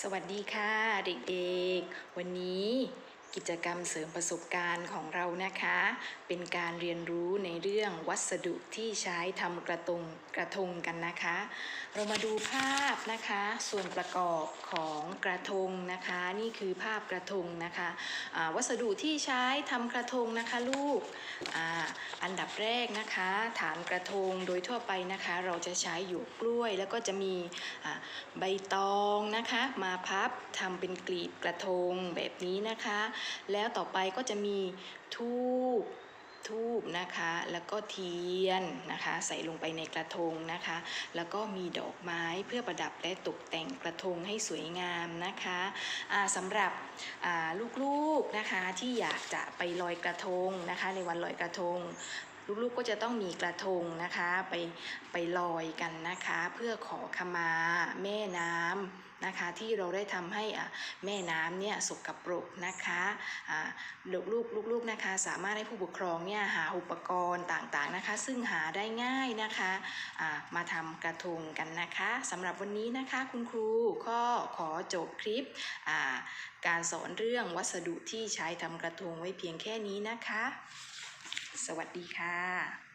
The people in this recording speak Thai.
สวัสดีค่ะเด็กๆ วันนี้กิจกรรมเสริมประสบการณ์ของเรานะคะ เป็นการเรียนรู้ในเรื่องวัสดุที่ใช้ทำกระทงกระทงกันนะคะ เรามาดูภาพนะคะ ส่วนประกอบของกระทงนะคะ นี่คือภาพกระทงนะคะวัสดุที่ใช้ทำกระทงนะคะลูก อันดับแรกนะคะ ฐานกระทงโดยทั่วไปนะคะ เราจะใช้อยู่กล้วย แล้วก็จะมีใบตองนะคะ มาพับทำเป็นกลีบกระทงแบบนี้นะคะ แล้วต่อไปก็จะมีทู ทูบนะคะ แล้วก็เทียนนะคะ ใส่ลงไปในกระทงนะคะ แล้วก็มีดอกไม้เพื่อประดับและตกแต่งกระทงให้สวยงามนะคะะสำหรับลูกๆนะคะที่อยากจะไปลอยกระทงนะคะ ในวันลอยกระทง ลูกๆก็จะต้องมีกระทงนะคะไปไปลอยกันนะคะ เพื่อขอขมาแม่น้ำนะคะ ที่เราได้ทำให้อะแม่น้ำเนี่ยสกปรกนะคะอ่าลูกๆลูกๆนะคะ สามารถให้ผู้ปกครองเนี่ยหาอุปกรณ์ต่างๆนะคะ ซึ่งหาได้ง่ายนะคะอ่ามาทำกระทงกันนะคะสำหรับวันนี้นะคะคุณครูก็ขอจบคลิปอ่าการสอนเรื่องวัสดุที่ใช้ทำกระทงไว้เพียงแค่นี้นะคะ สวัสดีค่ะ